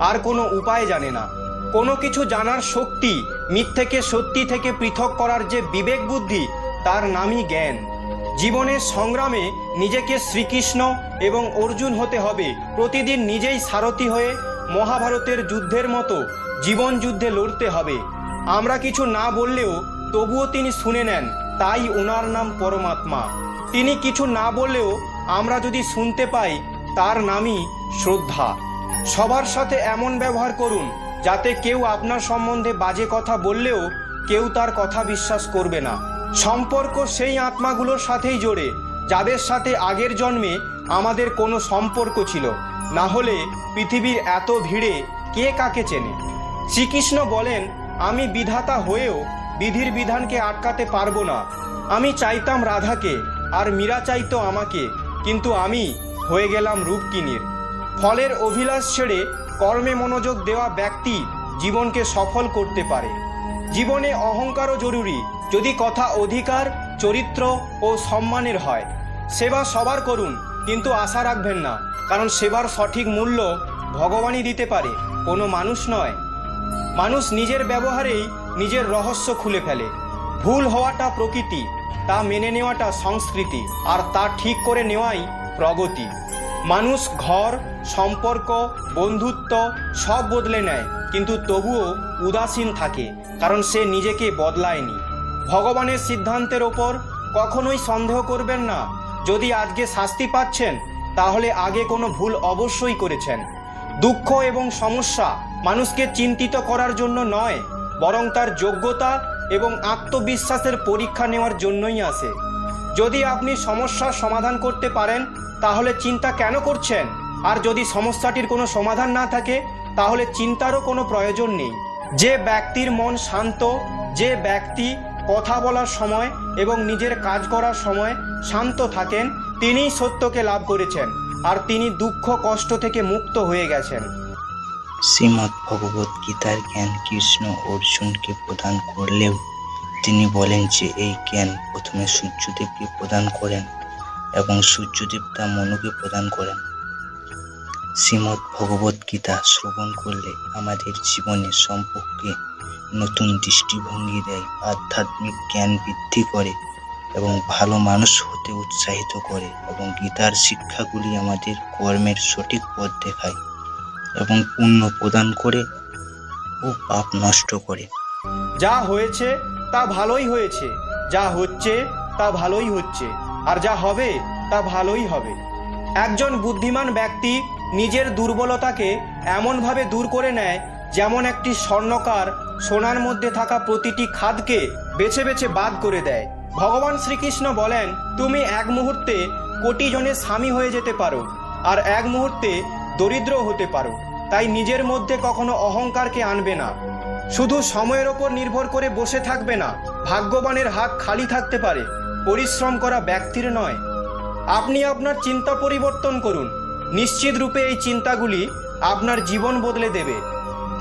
আর কোনো উপায় জানে না। কোনো কিছু জানার শক্তি, মিথ্যেকে সত্যি থেকে পৃথক করার যে বিবেক বুদ্ধি, তার নামই জ্ঞান। জীবনের সংগ্রামে নিজেকে শ্রীকৃষ্ণ এবং অর্জুন হতে হবে। প্রতিদিন নিজেই সারথি হয়ে মহাভারতের যুদ্ধের মতো জীবন যুদ্ধে লড়তে হবে। আমরা কিছু না বললেও তবুও তিনি শুনে নেন, তাই ওনার নাম পরমাত্মা। তিনি কিছু না বললেও আমরা যদি শুনতে পাই, তার নামই শ্রদ্ধা। সবার সাথে এমন ব্যবহার করুন, যাতে কেউ আপনার সম্বন্ধে বাজে কথা বললেও কেউ তার কথা বিশ্বাস করবে না। সম্পর্ক সেই আত্মাগুলোর সাথেই জোড়ে যাদের সাথে আগের জন্মে আমাদের কোনো সম্পর্ক ছিল। না হলে পৃথিবীর এত ভিড়ে কে কাকে চেনে? শ্রীকৃষ্ণ বলেন, আমি বিধাতা হয়েও বিধির বিধানকে আটকাতে পারব না। আমি চাইতাম রাধাকে, আর মীরা চাইতো আমাকে, কিন্তু আমি হয়ে গেলাম রূপকিনীর। ফলের অভিলাষ ছেড়ে কর্মে মনোযোগ দেওয়া ব্যক্তি জীবনকে সফল করতে পারে। জীবনে অহংকারও জরুরি। যদি কথা অধিকার, চরিত্র ও সম্মানের হয়, সেবা সবার করুন, কিন্তু আশা রাখবেন না, কারণ সেবার সঠিক মূল্য ভগবানই দিতে পারে, কোনো মানুষ নয়। মানুষ নিজের ব্যবহারেই নিজের রহস্য খুলে ফেলে। ভুল হওয়াটা প্রকৃতি, তা মেনে নেওয়াটা সংস্কৃতি, আর তা ঠিক করে নেওয়াই প্রগতি। মানুষ ঘর, সম্পর্ক, বন্ধুত্ব সব বদলে নেয়। কিন্তু তবুও উদাসীন থাকে, কারণ সে নিজেকে বদলায়নি। ভগবানের সিদ্ধান্তের ওপর কখনোই সন্দেহ করবেন না। যদি আজকে শাস্তি পাচ্ছেন, তাহলে আগে কোনো ভুল অবশ্যই করেছেন। দুঃখ এবং সমস্যা মানুষকে চিন্তিত করার জন্য নয়, বরং তার যোগ্যতা এবং আত্মবিশ্বাসের পরীক্ষা নেওয়ার জন্যই আসে। যদি আপনি সমস্যার সমাধান করতে পারেন, তাহলে চিন্তা কেন করছেন? আর যদি সমস্যাটির কোনো সমাধান না থাকে, তাহলে চিন্তারও কোনো প্রয়োজন নেই। যে ব্যক্তির মন শান্ত, যে ব্যক্তি কথা বলার সময় এবং নিজের কাজ করার সময় শান্ত থাকেন, তিনিই সত্যকে লাভ করেছেন, আর তিনি দুঃখ, কষ্ট থেকে মুক্ত হয়ে গেছেন। শ্রীমদ্ ভগবত গীতার জ্ঞান কৃষ্ণ অর্জুনকে প্রদান করলেও তিনি বলেন যে, এই জ্ঞান প্রথমে সূর্যদেবকে প্রদান করেন এবং সূর্যদেব তা মনুকে প্রদান করেন। শ্রীমদ্ ভগবত গীতা শ্রবণ করলে আমাদের জীবনের সম্পর্কে নতুন দৃষ্টিভঙ্গি দেয়, আধ্যাত্মিক জ্ঞান বৃদ্ধি করে এবং ভালো মানুষ হতে উৎসাহিত করে এবং গীতার শিক্ষাগুলি আমাদের কর্মের সঠিক পথ দেখায় এবং পুণ্য প্রদান করে ও পাপ নষ্ট করে। যা হয়েছে তা ভালোই হয়েছে। যা হচ্ছে, তা ভালোই হচ্ছে। আর যা হবে, তা ভালোই হবে। একজন বুদ্ধিমান ব্যক্তি নিজের দুর্বলতাকে এমনভাবে দূর করে নেয়, যেমন একটি স্বর্ণকার সোনার মধ্যে থাকা প্রতিটি খাদকে বেছে বেছে বাদ করে দেয়। ভগবান শ্রীকৃষ্ণ বলেন, তুমি এক মুহূর্তে কোটি জনের স্বামী হয়ে যেতে পারো, আর এক মুহূর্তে দরিদ্র হতে পারো। তাই নিজের মধ্যে কখনো অহংকারকে আনবে না। শুধু সময়ের ওপর নির্ভর করে বসে থাকবে না, ভাগ্যবানের হাত খালি থাকতে পারে, পরিশ্রম করা ব্যক্তির নয়। আপনি আপনার চিন্তা পরিবর্তন করুন, নিশ্চিত রূপে এই চিন্তাগুলি আপনার জীবন বদলে দেবে।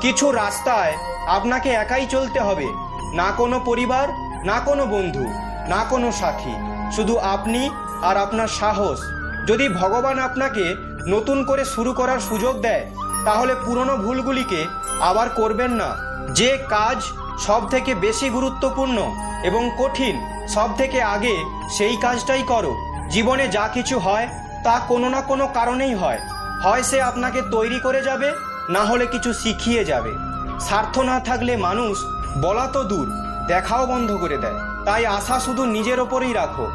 কিছু রাস্তায় আপনাকে একাই চলতে হবে, না কোনো পরিবার, না কোনো বন্ধু, না কোনো সাথী, শুধু আপনি আর আপনার সাহস। যদি ভগবান আপনাকে নতুন করে শুরু করার সুযোগ দেয়, তাহলে পুরনো ভুলগুলিকে আবার করবেন না। যে কাজ সব থেকে বেশি গুরুত্বপূর্ণ এবং কঠিন সব থেকে আগে সেই কাজটাই করো। জীবনে যা কিছু হয়, তা কোনো না কোনো কারণেই হয়। হয় সে আপনাকে তৈরি করে যাবে, না হলে কিছু শিখিয়ে যাবে। স্বার্থ না থাকলে মানুষ বলা তো দূর, দেখাও বন্ধ করে দেয়। তাই আশা শুধু নিজের ওপরেই রাখো।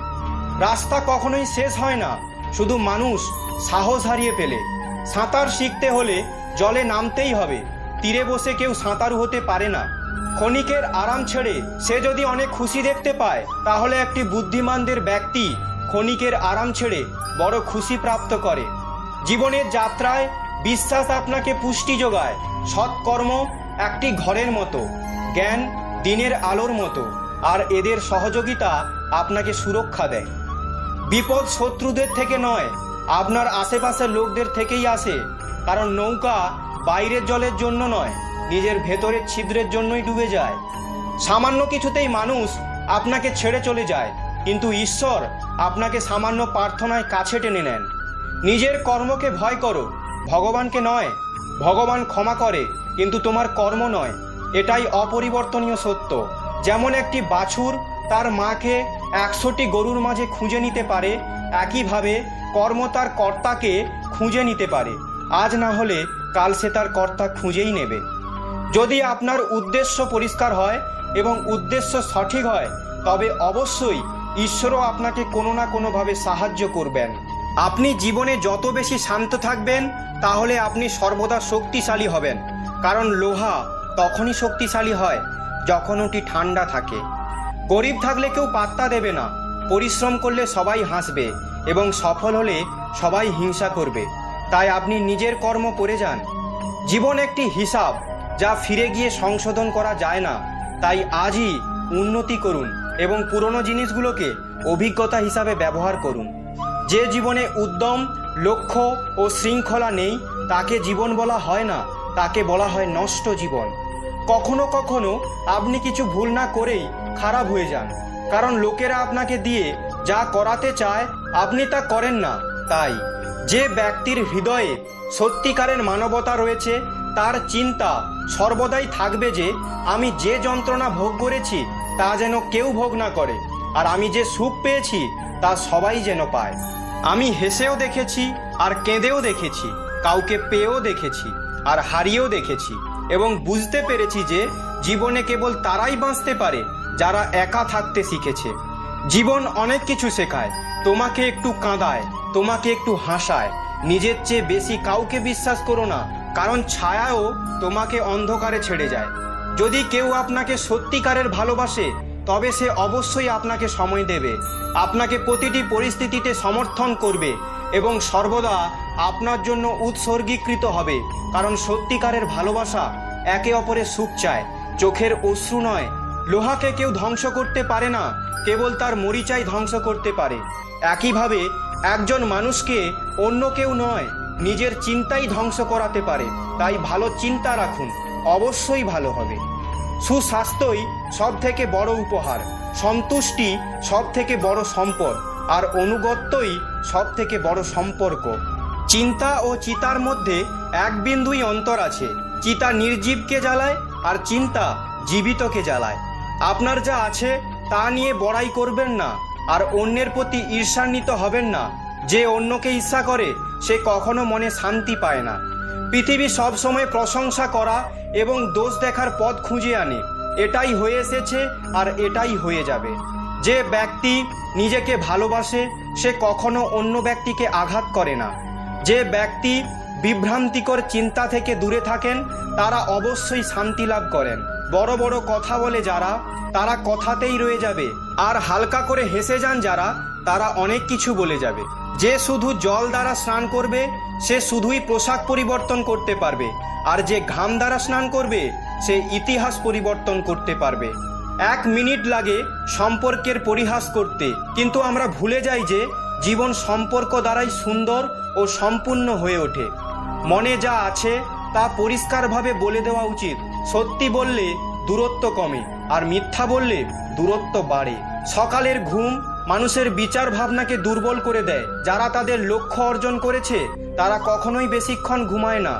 রাস্তা কখনোই শেষ হয় না, শুধু মানুষ সাহস হারিয়ে ফেলে। সাঁতার শিখতে হলে জলে নামতেই হবে। তীরে বসে কেউ সাঁতারু হতে পারে না। ক্ষণিকের আরাম ছেড়ে সে যদি অনেক খুশি দেখতে পায়, তাহলে একটি বুদ্ধিমানদের ব্যক্তি ক্ষণিকের আরাম ছেড়ে বড় খুশি প্রাপ্ত করে। জীবনের যাত্রায় বিশ্বাস আপনাকে পুষ্টি যোগায়, সৎকর্ম একটি ঘরের মতো, জ্ঞান দিনের আলোর মতো, আর এদের সহযোগিতা আপনাকে সুরক্ষা দেয়। বিপদ শত্রুদের থেকে নয়, আপনার আশেপাশের লোকদের থেকেই আসে, কারণ নৌকা বাইরের জলের জন্য নয়, নিজের ভেতরের ছিদ্রের জন্যই ডুবে যায়। সামান্য কিছুতেই মানুষ আপনাকে ছেড়ে চলে যায়, কিন্তু ঈশ্বর আপনাকে সামান্য প্রার্থনায় কাছে টেনে নেন। নিজের কর্মকে ভয় করো, ভগবানকে নয়, ভগবান ক্ষমা করে, কিন্তু তোমার কর্ম নয়, এটাই অপরিবর্তনীয় সত্য। যেমন একটি বাছুর তার মাকে একশোটি গরুর মাঝে খুঁজে নিতে পারে, একইভাবে কর্ম তার কর্তাকে খুঁজে নিতে পারে। আজ না হলে কাল সে তার কর্তা খুঁজেই নেবে। যদি আপনার উদ্দেশ্য পরিষ্কার হয় এবং উদ্দেশ্য সঠিক হয়, তবে অবশ্যই ঈশ্বরও আপনাকে কোনো না কোনোভাবে সাহায্য করবেন। আপনি জীবনে যত বেশি শান্ত থাকবেন, তাহলে আপনি সর্বদা শক্তিশালী হবেন। কারণ লোহা তখনই শক্তিশালী হয় যখন ওটি ঠান্ডা থাকে। গরিব থাকলে কেউ পাত্তা দেবে না। পরিশ্রম করলে সবাই হাসবে এবং সফল হলে সবাই হিংসা করবে। তাই আপনি নিজের কর্ম করে যান। জীবন একটি হিসাব, যা ফিরে গিয়ে সংশোধন করা যায় না। তাই আজই উন্নতি করুন এবং পুরনো জিনিসগুলোকে অভিজ্ঞতা হিসাবে ব্যবহার করুন। যে জীবনে উদ্যম, লক্ষ্য ও শৃঙ্খলা নেই, তাকে জীবন বলা হয় না, তাকে বলা হয় নষ্ট জীবন। কখনো কখনো আপনি কিছু ভুল না করেই খারাপ হয়ে যান, কারণ লোকেরা আপনাকে দিয়ে যা করাতে চায়, আপনি তা করেন না, তাই। যে ব্যক্তির হৃদয়ে সত্যিকারের মানবতা রয়েছে, তার চিন্তা সর্বদাই থাকবে যে আমি যে যন্ত্রণা ভোগ করেছি, তা যেন কেউ ভোগ না করে, আর আমি যে সুখ পেয়েছি, তা সবাই যেন পায়। আমি হেসেও দেখেছি, আর কেঁদেও দেখেছি, কাউকে পেয়েও দেখেছি, আর হারিয়েও দেখেছি, এবং বুঝতে পেরেছি যে জীবনে কেবল তারাই বাঁচতে পারে, যারা একা থাকতে শিখেছে। জীবন অনেক কিছু শেখায় তোমাকে একটু কাঁদায়, তোমাকে একটু হাসায়। নিজের চেয়ে বেশি কাউকে বিশ্বাস করো না, কারণ ছায়াও তোমাকে অন্ধকারে ছেড়ে যায়। যদি কেউ আপনাকে সত্যিকারের ভালোবাসে, তবে সে অবশ্যই আপনাকে সময় দেবে। আপনাকে প্রতিটি পরিস্থিতিতে সমর্থন করবে এবং সর্বদা আপনার জন্য উৎসর্গীকৃত হবে, কারণ সত্যিকারের ভালোবাসা একে অপরের সুখ চায়। চোখের অশ্রু নয় লোহাকে কেউ ধ্বংস করতে পারে না, কেবল তার মরিচাই ধ্বংস করতে পারে। একইভাবে, একজন মানুষকে অন্য কেউ নয়, নিজের চিন্তাই ধ্বংস করাতে পারে। তাই ভালো চিন্তা রাখুন, অবশ্যই ভালো হবে। সুস্বাস্থ্যই সব থেকে বড় উপহার, সন্তুষ্টি সব থেকে বড় সম্পদ, আর অনুগত্যই সব থেকে বড় সম্পর্ক। চিন্তা ও চিতার মধ্যে এক বিন্দুই অন্তর আছে। চিতা নির্জীবকে জ্বালায়, আর চিন্তা জীবিতকে জ্বালায়। আপনার যা আছে তা নিয়ে বড়াই করবেন না, আর অন্যের প্রতি ঈর্ষান্বিত হবেন না। যে অন্যকে ঈর্ষা করে, সে কখনো মনে শান্তি পায় না। পৃথিবী সবসময় প্রশংসা করা এবং দোষ দেখার পথ খুঁজে আনে। এটাই হয়ে এসেছে আর এটাই হয়ে যাবে। যে ব্যক্তি নিজেকে ভালোবাসে, সে কখনো অন্য ব্যক্তিকে আঘাত করে না। যে ব্যক্তি বিভ্রান্তিকর চিন্তা থেকে দূরে থাকেন, তারা অবশ্যই শান্তি লাভ করেন। বড় বড় কথা বলে যারা, তারা কথাতেই রয়ে যাবে। আর হালকা করে হেসে যান যারা, তারা অনেক কিছু বলে যাবে। যে শুধু জল দ্বারা স্নান করবে, সে শুধুই পোশাক পরিবর্তন করতে পারবে। আর যে ঘাম দ্বারা স্নান করবে, সে ইতিহাস পরিবর্তন করতে পারবে। এক মিনিট লাগে সম্পর্কের পরিহাস করতে, কিন্তু আমরা ভুলে যাই যে জীবন সম্পর্ক দ্বারাই সুন্দর ও সম্পূর্ণ হয়ে ওঠে। মনে যা আছে, তা পরিষ্কারভাবে বলে দেওয়া উচিত। সত্যি বললে দূরত্ব কমে, আর মিথ্যা বললে দূরত্ব বাড়ে। সকালের ঘুম মানুষের বিচার ভাবনাকে দুর্বল করে দেয়। যারা তাদের লক্ষ্য অর্জন করেছে, তারা কখনোই বেশিক্ষণ ঘুমায় না।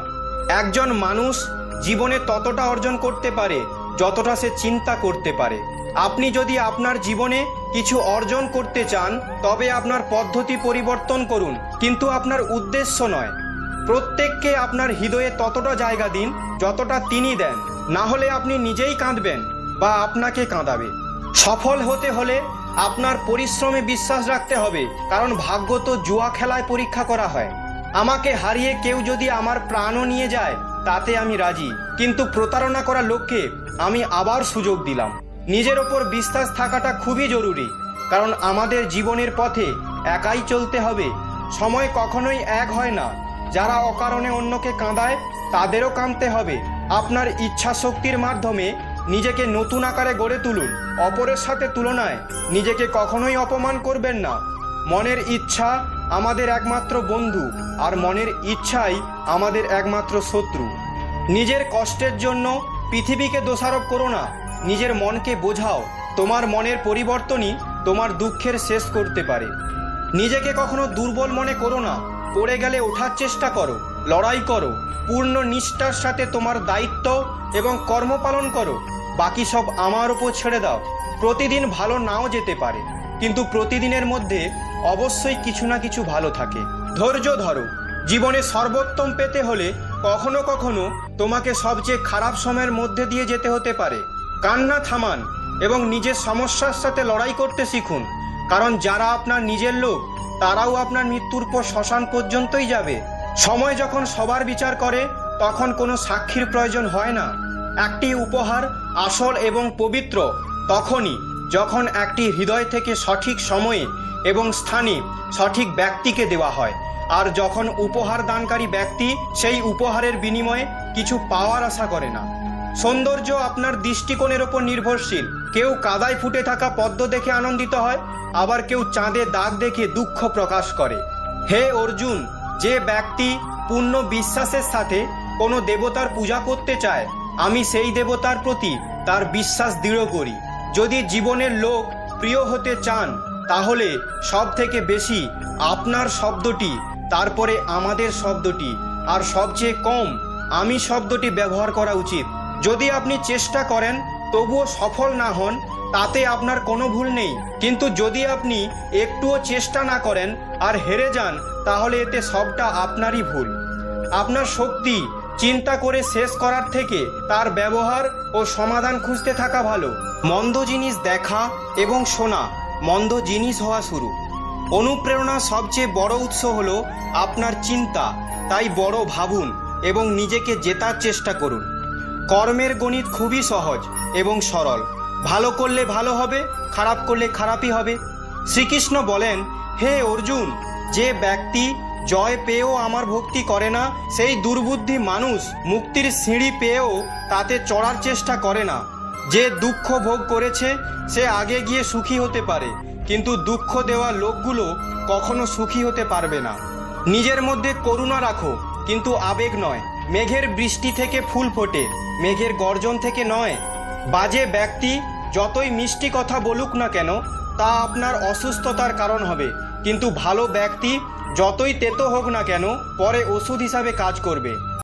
একজন মানুষ জীবনে ততটা অর্জন করতে পারে, যতটা সে চিন্তা করতে পারে। আপনি যদি আপনার জীবনে কিছু অর্জন করতে চান, তবে আপনার পদ্ধতি পরিবর্তন করুন, কিন্তু আপনার উদ্দেশ্য নয়। প্রত্যেককে আপনার হৃদয়ে ততটা জায়গা দিন, যতটা তিনি দেন। না হলে আপনি নিজেই কাঁদবেন বা আপনাকে কাঁদাবে। সফল হতে হলে আপনার পরিশ্রমে বিশ্বাস রাখতে হবে, কারণ ভাগ্য তো জুয়া খেলায় পরীক্ষা করা হয়। আমাকে হারিয়ে কেউ যদি আমার প্রাণও নিয়ে যায়, তাতে আমি রাজি। কিন্তু প্রতারণা করা লোককে আমি আবার সুযোগ দিলাম। নিজের ওপর বিশ্বাস থাকাটা খুবই জরুরি, কারণ আমাদের জীবনের পথে একাই চলতে হবে। সময় কখনোই এক হয় না। যারা অকারণে অন্যকে কাঁদায়, তাদেরও কাঁদতে হবে। আপনার ইচ্ছা শক্তির মাধ্যমে নিজেকে নতুন আকারে গড়ে তুলুন। অপরের সাথে তুলনায় নিজেকে কখনোই অপমান করবেন না। মনের ইচ্ছা আমাদের একমাত্র বন্ধু, আর মনের ইচ্ছাই আমাদের একমাত্র শত্রু। নিজের কষ্টের জন্য পৃথিবীকে দোষারোপ করো না। নিজের মনকে বোঝাও, তোমার মনের পরিবর্তনই তোমার দুঃখের শেষ করতে পারে। নিজেকে কখনো দুর্বল মনে করো না। পড়ে গেলে ওঠার চেষ্টা করো, লড়াই করো, পূর্ণ নিষ্ঠার সাথে তোমার দায়িত্ব এবং কর্ম পালন করো, বাকি সব আমার উপর ছেড়ে দাও। প্রতিদিন ভালো নাও যেতে পারে, কিন্তু প্রতিদিনের মধ্যে অবশ্যই কিছু না কিছু ভালো থাকে। ধৈর্য ধরো, জীবনে সর্বোত্তম পেতে হলে কখনো কখনো তোমাকে সবচেয়ে খারাপ সময়ের মধ্যে দিয়ে যেতে হতে পারে। কান্না থামান এবং নিজের সমস্যার সাথে লড়াই করতে শিখুন। কারণ যারা আপনার নিজের লোক, তারাও আপনার মৃত্যুর পর শ্মশান পর্যন্তই যাবে। সময় যখন সবার বিচার করে, তখন কোনো সাক্ষীর প্রয়োজন হয় না। একটি উপহার আসল এবং পবিত্র তখনই যখন একটি হৃদয় থেকে সঠিক সময়ে এবং স্থানে সঠিক ব্যক্তিকে দেওয়া হয়। আর যখন উপহার দানকারী ব্যক্তি সেই উপহারের বিনিময়ে কিছু পাওয়ার আশা করে না। সৌন্দর্য আপনার দৃষ্টিকোণের ওপর নির্ভরশীল। কেউ কাদায় ফুটে থাকা পদ্ম দেখে আনন্দিত হয়, আবার কেউ চাঁদে দাগ দেখে দুঃখ প্রকাশ করে। হে অর্জুন, যে ব্যক্তি পূর্ণ বিশ্বাসের সাথে কোনো দেবতার পূজা করতে চায়, আমি সেই দেবতার প্রতি তার বিশ্বাস দৃঢ় করি। যদি জীবনের লোক প্রিয় হতে চান, তাহলে সব থেকে বেশি আপনার শব্দটি, তারপরে আমাদের শব্দটি, আর সবচেয়ে কম আমি শব্দটি ব্যবহার করা উচিত। যদি আপনি চেষ্টা করেন, তবুও সফল না হন, তাতে আপনার কোনো ভুল নেই। কিন্তু যদি আপনি একটুও চেষ্টা না করেন আর হেরে যান, তাহলে এতে সবটা আপনারই ভুল। আপনার শক্তি চিন্তা করে শেষ করার থেকে তার ব্যবহার ও সমাধান খুঁজতে থাকা ভালো। মন্দ জিনিস দেখা এবং শোনা, মন্দ জিনিস হওয়া শুরু। অনুপ্রেরণা সবচেয়ে বড় উৎস হলো আপনার চিন্তা। তাই বড় ভাবুন এবং নিজেকে জেতার চেষ্টা করুন। কর্মের গণিত খুবই সহজ এবং সরল। ভালো করলে ভালো হবে, খারাপ করলে খারাপই হবে। শ্রীকৃষ্ণ বলেন, হে অর্জুন, যে ব্যক্তি জয় পেয়েও আমার ভক্তি করে না, সেই দুর্বুদ্ধি মানুষ মুক্তির সিঁড়ি পেয়েও তাতে চড়ার চেষ্টা করে না। যে দুঃখ ভোগ করেছে, সে আগে গিয়ে সুখী হতে পারে, কিন্তু দুঃখ দেওয়া লোকগুলো কখনো সুখী হতে পারবে না। নিজের মধ্যে করুণা রাখো, কিন্তু আবেগ নয়। মেঘের বৃষ্টি থেকে ফুল ফোটে, মেঘের গর্জন থেকে নয়। বাজে ব্যক্তি যতই মিষ্টি কথা বলুক না কেন, তা আপনার অসুস্থতার কারণ হবে। কিন্তু ভালো ব্যক্তি যতই তেতো হোক না কেন, পরে ওষুধ হিসাবে কাজ করবে।